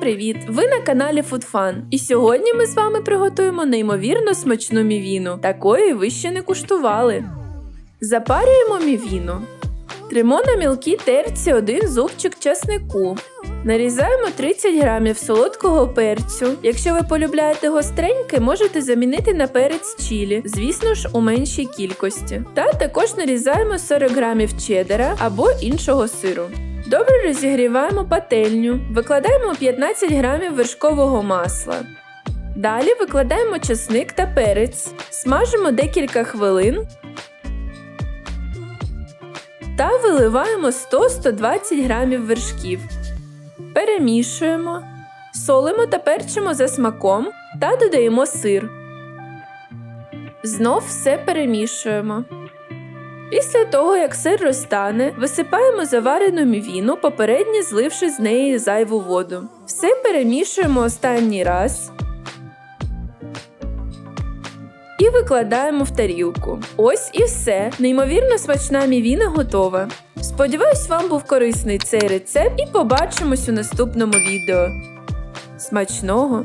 привіт! Ви на каналі FoodFun. І сьогодні ми з вами приготуємо неймовірно смачну мівіну. Такої ви ще не куштували. Запарюємо мівіну. Тримо на мілкій терці один зубчик часнику. Нарізаємо 30 грамів солодкого перцю. Якщо ви полюбляєте гостреньке, можете замінити на перець чілі, звісно ж, у меншій кількості. Та також нарізаємо 40 грамів чеддера або іншого сиру. Добре розігріваємо пательню, викладаємо 15 грамів вершкового масла. Далі викладаємо чесник та перець, смажимо декілька хвилин та виливаємо 100-120 грамів вершків. Перемішуємо, солимо та перчимо за смаком та додаємо сир. Знов все перемішуємо. Після того, як сир розтане, висипаємо заварену мівіну, попередньо зливши з неї зайву воду. Все перемішуємо останній раз. І викладаємо в тарілку. Ось і все. Неймовірно смачна мівіна готова. Сподіваюсь, вам був корисний цей рецепт і побачимось у наступному відео. Смачного!